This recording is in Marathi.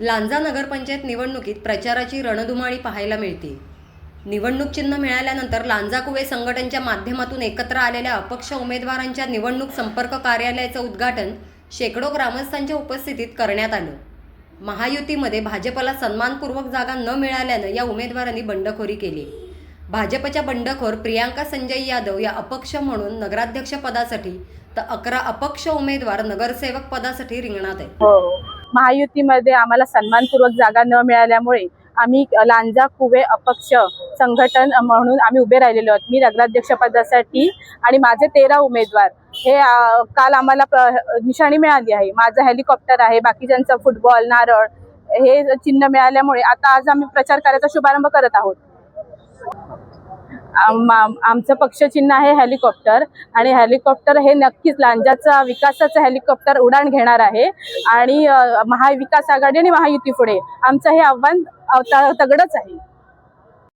लांजा नगरपंचायत निवडणुकीत प्रचाराची रणधुमाळी पाहायला मिळते. निवडणूक चिन्ह मिळाल्यानंतर लांजा कुवे संघटनच्या माध्यमातून एकत्र आलेल्या अपक्ष उमेदवारांच्या निवडणूक संपर्क कार्यालयाचं उद्घाटन शेकडो ग्रामस्थांच्या उपस्थितीत करण्यात आलं. महायुतीमध्ये भाजपला सन्मानपूर्वक जागा न मिळाल्यानं या उमेदवारांनी बंडखोरी केली. भाजपच्या बंडखोर प्रियांका संजय यादव या अपक्ष म्हणून नगराध्यक्ष पदासाठी तर अकरा अपक्ष उमेदवार नगरसेवक पदासाठी रिंगणात आहेत. हो. महायुतीमध्ये आम्हाला सन्मानपूर्वक जागा न मिळाल्यामुळे आम्ही लांजा कुवे अपक्ष संघटन म्हणून आम्ही उभे राहिलेलो आहोत. मी नगराध्यक्षपदासाठी आणि माझे तेरा उमेदवार. हे काल आम्हाला प्र- निशाणी मिळाली आहे. माझं हेलिकॉप्टर आहे बाकीच्यांचं फुटबॉल नारळ हे चिन्ह मिळाल्यामुळे आता आज आम्ही प्रचार करायचा शुभारंभ करत आहोत. आमचं पक्षचिन्ह आहे हेलिकॉप्टर आणि हेलिकॉप्टर हे नक्कीच लांजाचा विकासाचं हेलिकॉप्टर उडाण घेणार आहे. आणि महाविकास आघाडी आणि महायुती पुढे आमचं हे आव्हान तगडच आहे.